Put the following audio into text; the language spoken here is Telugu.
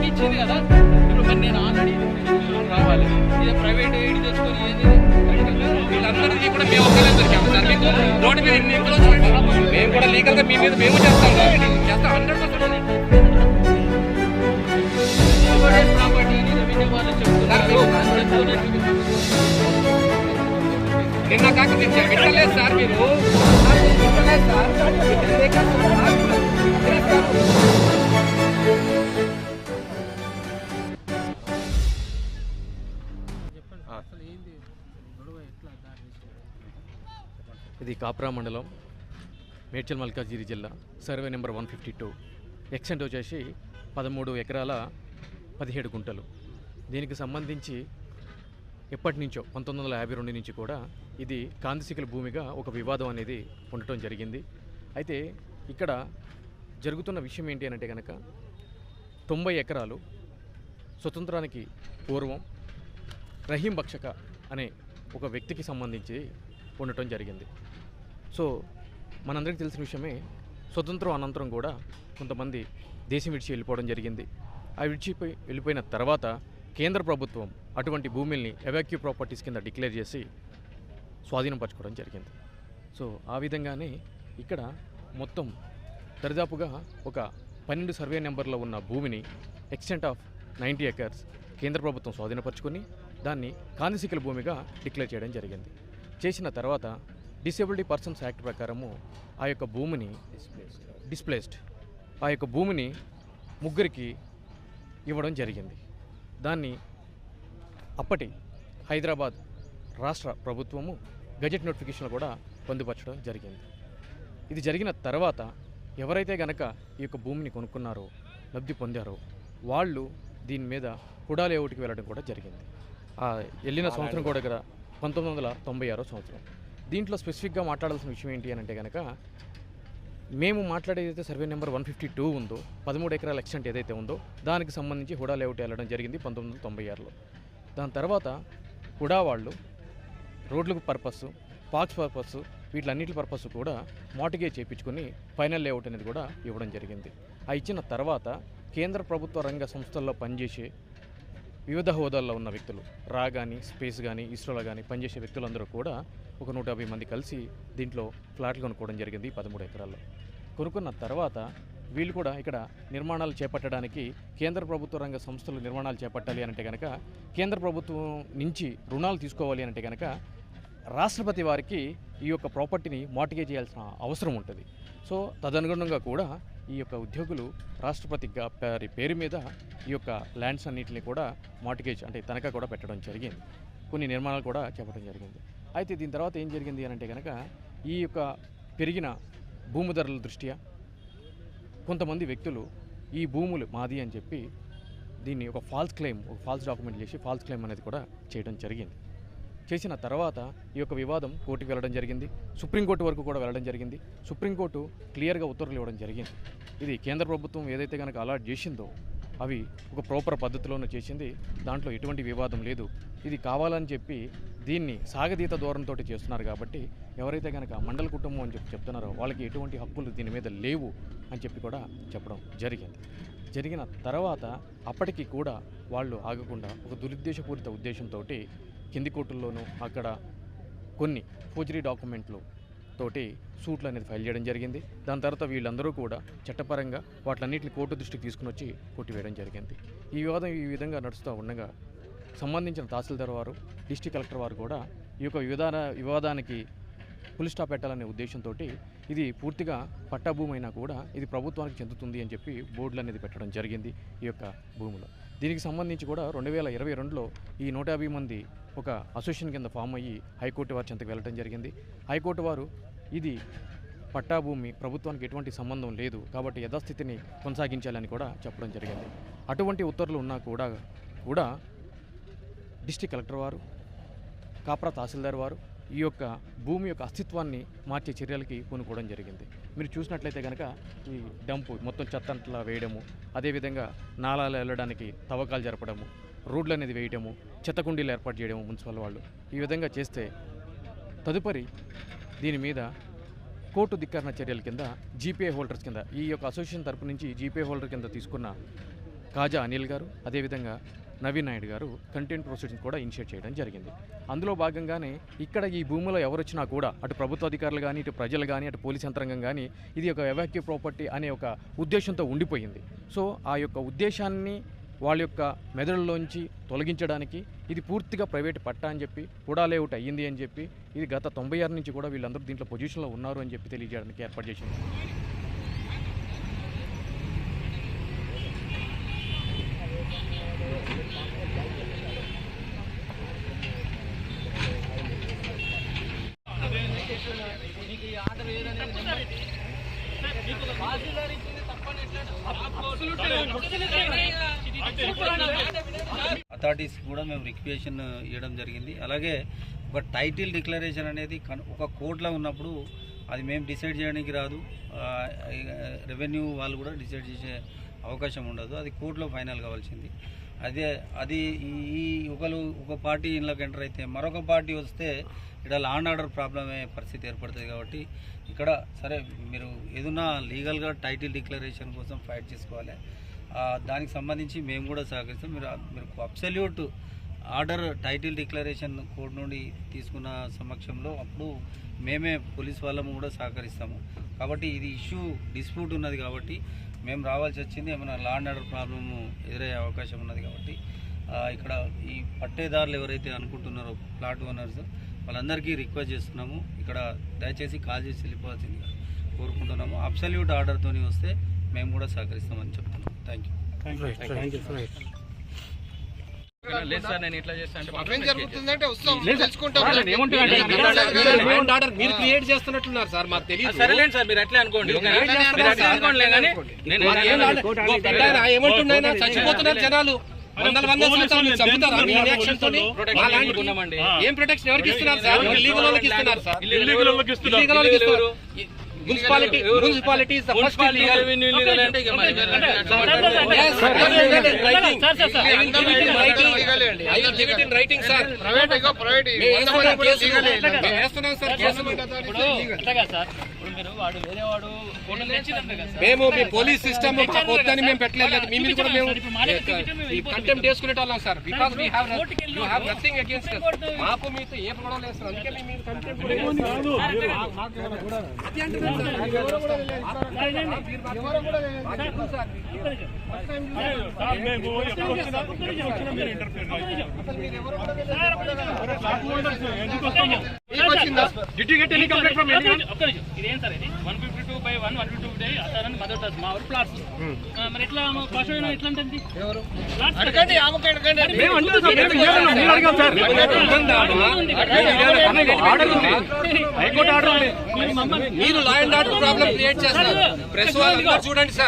మీకు ఇచ్చింది కదా? ఇప్పుడు మరి నేను ఆల్రెడీ రావాలి. ఇదే ప్రైవేట్ ఐడి తెచ్చుకొని ఏది? వీళ్ళందరికీ కూడా మేము ఒక్కరే దొరికాము సార్ మీకు. రోడ్డు మీద ఎన్ని ఎంక్రోచ్ మేము కూడా లీగల్గా మీ మీద మేము చేస్తాం చేస్తాం. హండ్రెడ్ పర్సెంట్ నిన్న కాక నేను విట్టలేదు సార్ మీరు. విట్టలేదు సార్. ఇది కాప్రా మండలం మేడ్చల్ మల్కాజీరి జిల్లా survey number one fifty two. Extent వచ్చేసి పదమూడు ఎకరాల పదిహేడు గుంటలు. దీనికి సంబంధించి ఎప్పటి నుంచో పంతొమ్మిది వందల యాభై రెండు నుంచి కూడా ఇది కాంతిశిఖల భూమిగా ఒక వివాదం అనేది ఉండటం జరిగింది. అయితే ఇక్కడ జరుగుతున్న విషయం ఏంటి అంటే కనుక తొంభై ఎకరాలు స్వతంత్రానికి పూర్వం రహీం బక్షక అనే ఒక వ్యక్తికి సంబంధించి ఉండటం జరిగింది. సో మనందరికీ తెలిసిన విషయమే స్వతంత్రం అనంతరం కూడా కొంతమంది దేశం విడిచి వెళ్ళిపోవడం జరిగింది. ఆ విడిచిపోయి వెళ్ళిపోయిన తర్వాత కేంద్ర ప్రభుత్వం అటువంటి భూముల్ని ఎవాక్యూ ప్రాపర్టీస్ కింద డిక్లేర్ చేసి స్వాధీనపరచుకోవడం జరిగింది. సో ఆ విధంగానే ఇక్కడ మొత్తం దరిదాపుగా ఒక పన్నెండు సర్వే నెంబర్లో ఉన్న భూమిని ఎక్స్టెంట్ ఆఫ్ నైంటీ ఎకర్స్ కేంద్ర ప్రభుత్వం స్వాధీనపరచుకొని దాన్ని కాంతిశిఖల భూమిగా డిక్లేర్ చేయడం జరిగింది. చేసిన తర్వాత డిసేబిలిటీ పర్సన్స్ యాక్ట్ ప్రకారము ఆ యొక్క భూమిని డిస్ప్లేస్డ్ ఆ యొక్క భూమిని ముగ్గురికి ఇవ్వడం జరిగింది. దాన్ని అప్పటి హైదరాబాద్ రాష్ట్ర ప్రభుత్వము గజెట్ నోటిఫికేషన్లో కూడా పొందుపరచడం జరిగింది. ఇది జరిగిన తర్వాత ఎవరైతే గనక ఈ యొక్క భూమిని కొనుక్కున్నారో లబ్ధి పొందారో వాళ్ళు దీని మీద హుడా లేఅవుట్కి వెళ్ళడం కూడా జరిగింది. వెళ్ళిన సంవత్సరం కూడా పంతొమ్మిది వందల తొంభై ఆరో సంవత్సరం. దీంట్లో స్పెసిఫిక్గా మాట్లాడాల్సిన విషయం ఏంటి అని అంటే కనుక మేము మాట్లాడేదైతే survey number one fifty two ఉందో పదమూడు ఎకరాల ఎక్స్టెంట్ ఏదైతే ఉందో దానికి సంబంధించి హుడా లేఅవుట్ వెళ్ళడం జరిగింది పంతొమ్మిది వందల తొంభై ఆరులో. దాని తర్వాత హుడా వాళ్ళు రోడ్లకు పర్పస్ పార్క్స్ పర్పస్ వీటిలన్నిటి పర్పస్ కూడా మోటిగే చేయించుకొని ఫైనల్ లేఅవుట్ అనేది కూడా ఇవ్వడం జరిగింది. ఆ ఇచ్చిన తర్వాత కేంద్ర ప్రభుత్వ రంగ సంస్థల్లో పనిచేసే వివిధ హోదాల్లో ఉన్న వ్యక్తులు రా కానీ స్పేస్ కానీ ఇస్రోలో కానీ పనిచేసే వ్యక్తులందరూ కూడా ఒక నూట యాభై మంది కలిసి దీంట్లో ఫ్లాట్లు కొనుక్కోవడం జరిగింది పదమూడు ఎకరాల్లో. కొనుక్కున్న తర్వాత వీళ్ళు కూడా ఇక్కడ నిర్మాణాలు చేపట్టడానికి కేంద్ర ప్రభుత్వ రంగ సంస్థలు నిర్మాణాలు చేపట్టాలి అంటే కనుక కేంద్ర ప్రభుత్వం నుంచి రుణాలు తీసుకోవాలి అంటే కనుక రాష్ట్రపతి వారికి ఈ యొక్క ప్రాపర్టీని మార్టిగేజ్ చేయాల్సిన అవసరం ఉంటుంది. సో తదనుగుణంగా కూడా ఈ యొక్క ఉద్యోగులు రాష్ట్రపతి గారి పేరు మీద ఈ యొక్క ల్యాండ్స్ అన్నింటినీ కూడా మార్టిగేజ్ అంటే తనఖా కూడా పెట్టడం జరిగింది. కొన్ని నిర్మాణాలు కూడా చేపట్టడం జరిగింది. అయితే దీని తర్వాత ఏం జరిగింది అని అంటే కనుక ఈ యొక్క పెరిగిన భూమి ధరల దృష్ట్యా కొంతమంది వ్యక్తులు ఈ భూములు మాది అని చెప్పి దీన్ని ఒక ఫాల్స్ క్లెయిమ్ ఒక ఫాల్స్ డాక్యుమెంట్ చేసి ఫాల్స్ క్లెయిమ్ అనేది కూడా చేయడం జరిగింది. చేసిన తర్వాత ఈ యొక్క వివాదం కోర్టుకు వెళ్ళడం జరిగింది. సుప్రీంకోర్టు వరకు కూడా వెళ్ళడం జరిగింది. సుప్రీంకోర్టు క్లియర్గా ఉత్తర్వులు ఇవ్వడం జరిగింది. ఇది కేంద్ర ప్రభుత్వం ఏదైతే కనుక అలాట్ చేసిందో అవి ఒక ప్రాపర్ పద్ధతిలోనే చేసింది. దాంట్లో ఎటువంటి వివాదం లేదు. ఇది కావాలని చెప్పి దీన్ని సాగదీత ధోరణితో చేస్తున్నారు కాబట్టి ఎవరైతే కనుక మండల కుటుంబం అని చెప్పి చెప్తున్నారో వాళ్ళకి ఎటువంటి హక్కులు దీని మీద లేవు అని చెప్పి కూడా చెప్పడం జరిగింది. జరిగిన తర్వాత అప్పటికి కూడా వాళ్ళు ఆగకుండా ఒక దురుద్దేశపూరిత ఉద్దేశంతో కింది కోర్టుల్లోనూ అక్కడ కొన్ని ఫోర్జరీ డాక్యుమెంట్లు తోటి సూట్లు అనేది ఫైల్ చేయడం జరిగింది. దాని తర్వాత వీళ్ళందరూ కూడా చట్టపరంగా వాటిలన్నింటిని కోర్టు దృష్టికి తీసుకుని వచ్చి కొట్టివేయడం జరిగింది. ఈ వివాదం ఈ విధంగా నడుస్తూ ఉండగా సంబంధించిన తహసీల్దార్ వారు డిస్టిక్ కలెక్టర్ వారు కూడా ఈ యొక్క వివాద వివాదానికి ఫుల్ స్టాప్ పెట్టాలనే ఉద్దేశంతో ఇది పూర్తిగా పట్టాభూమి అయినా కూడా ఇది ప్రభుత్వానికి చెందుతుంది అని చెప్పి బోర్డులు అనేది పెట్టడం జరిగింది ఈ యొక్క భూమిలో. దీనికి సంబంధించి కూడా రెండు వేల ఇరవై రెండులో ఈ నూట యాభై మంది ఒక అసోసియేషన్ కింద ఫామ్ అయ్యి హైకోర్టు వారి చెంతకు వెళ్ళడం జరిగింది. హైకోర్టు వారు ఇది పట్టా భూమి ప్రభుత్వానికి ఎటువంటి సంబంధం లేదు కాబట్టి యథాస్థితిని కొనసాగించాలని కూడా చెప్పడం జరిగింది. అటువంటి ఉత్తర్వులు ఉన్నా కూడా కూడా డిస్టిక్ కలెక్టర్ వారు కాప్రా తహసీల్దార్ వారు ఈ యొక్క భూమి యొక్క అస్తిత్వాన్ని మార్చే చర్యలకి పూనుకోవడం జరిగింది. మీరు చూసినట్లయితే కనుక ఈ డంపు మొత్తం చెత్త అంతలా వేయడము అదేవిధంగా నాలాలు వెళ్ళడానికి తవ్వకాలు జరపడము రోడ్లు అనేది వేయడము చెత్త కుండీలు ఏర్పాటు చేయడము మున్సిపల్ వాళ్ళు. ఈ విధంగా చేస్తే తదుపరి దీని మీద కోర్టు ధిక్కరణ చర్యల కింద జీపీఐ హోల్డర్స్ కింద ఈ యొక్క అసోసియేషన్ తరపు నుంచి జీపీఐ హోల్డర్ కింద తీసుకున్న కాజా అనిల్ గారు అదేవిధంగా నవీన్ నాయుడు గారు కంటెంట్ ప్రొసీడింగ్ కూడా ఇనిషియేట్ చేయడం జరిగింది. అందులో భాగంగానే ఇక్కడ ఈ భూమిలో ఎవరొచ్చినా కూడా అటు ప్రభుత్వ అధికారులు కానీ ఇటు ప్రజలు కానీ అటు పోలీస్ యంత్రాంగం కానీ ఇది ఒక ఎవాక్యూ ప్రాపర్టీ అనే ఒక ఉద్దేశంతో ఉండిపోయింది. సో ఆ యొక్క ఉద్దేశాన్ని వాళ్ళ యొక్క మెదడులోంచి తొలగించడానికి ఇది పూర్తిగా ప్రైవేట్ పట్టా అని చెప్పి కూడా లేఅవుట్ అయ్యింది అని చెప్పి ఇది గత తొంభై ఆరు నుంచి కూడా వీళ్ళందరూ దీంట్లో పొజిషన్లో ఉన్నారు అని చెప్పి తెలియజేయడానికి ఏర్పాటు చేసింది. అథారిటీస్ కూడా మేము రిక్వేషన్ ఇవ్వడం జరిగింది. అలాగే ఒక టైటిల్ డిక్లరేషన్ అనేది ఒక కోర్టులో ఉన్నప్పుడు అది మేము డిసైడ్ చేయడానికి రాదు. రెవెన్యూ వాళ్ళు కూడా డిసైడ్ చేసే అవకాశం ఉండదు. అది కోర్టులో ఫైనల్ కావాల్సింది. అదే అది ఈ ఈ ఒకరు ఒక పార్టీ ఇంట్లోకి ఎంటర్ అయితే మరొక పార్టీ వస్తే ఇక్కడ లా అండ్ ఆర్డర్ ప్రాబ్లమే పరిస్థితి ఏర్పడుతుంది కాబట్టి ఇక్కడ సరే మీరు ఏదైనా లీగల్గా టైటిల్ డిక్లరేషన్ కోసం ఫైట్ చేసుకోవాలి. దానికి సంబంధించి మేము కూడా సహకరిస్తాం. మీరు మీరు absolute order title declaration court నుండి తీసుకున్న సమక్షంలో అప్పుడు మేమే పోలీస్ వాళ్ళము కూడా సహకరిస్తాము. కాబట్టి ఇది ఇష్యూ డిస్ప్యూట్ ఉన్నది కాబట్టి మేము రావాల్సి వచ్చింది. ఏమైనా లా అండ్ ఆర్డర్ ప్రాబ్లము ఎదురయ్యే అవకాశం ఉన్నది కాబట్టి ఇక్కడ ఈ పట్టేదారులు ఎవరైతే అనుకుంటున్నారో ప్లాట్ ఓనర్స్ వాళ్ళందరికీ రిక్వెస్ట్ చేస్తున్నాము. ఇక్కడ దయచేసి కాల్ చేసి వెళ్ళిపోవాల్సిందిగా కోరుకుంటున్నాము. అబ్సల్యూట్ ఆర్డర్తోని వస్తే మేము కూడా సహకరిస్తామని చెప్తున్నాం థ్యాంక్ యూ లేదు సార్ నేను ఇట్లా ఆర్డర్ మీరు క్రియేట్ చేస్తున్నట్టున్నారు సార్ మాకు తెలియదు సరేలేండి సార్ మీరు అట్లే అనుకోండి. ఓకేనా? మీరు అట్లే అనుకోండి. కానీ నేను మాకు ఏం రాలేదు. ఓ పెద్దాయన ఏమంటున్నాయినా చచ్చిపోతున్నారు జనాలు. వందల వందల సంవత్సరాలు మీరు చంపుతారా? మీ రియాక్షన్ తోని? మా ల్యాండ్ ఉన్నామండి ఏం ప్రొటెక్షన్ ఎవరికి ఇస్తున్నారు సార్? ఇల్లీగల్ వాళ్ళకి ఇస్తున్నారు సార్? ఇల్లీగల్ వాళ్ళకి ఇస్తున్నారు. ఇల్లీగల్ వాళ్ళకి ఇల్లీగల్ ఇస్తున్నారు మున్సిపాలిటీ అంటే. Private private case. మేము. మేము మీ పోలీస్ సిస్టమ్ వద్దని మేము పెట్టలేదు మీ మీద కూడా మేము కంటెంప్ట్ చేసుకునే వాళ్ళం sir because we have you have nothing against మాకు మీతో ఏ గొడవ లేదు సార్. అందుకే మీ మీద contempt Did you get any complaint from anyone? ఇదేం సార్? ఇది one fifty two by one one fifty two అతను మదర్ టచ్ మా ఊరు ప్లాట్స్. మరి ఎట్లా భాష ఎట్లా ఉంటుంది సార్, మీరు అడిగాం సార్. ఆర్డర్ ఉంది. హైకోర్టు ఆర్డర్ ఉంది. మీరు law and order problem create చేస్తారు ప్రెస్ వాళ్ళందరూ చూడండి సార్.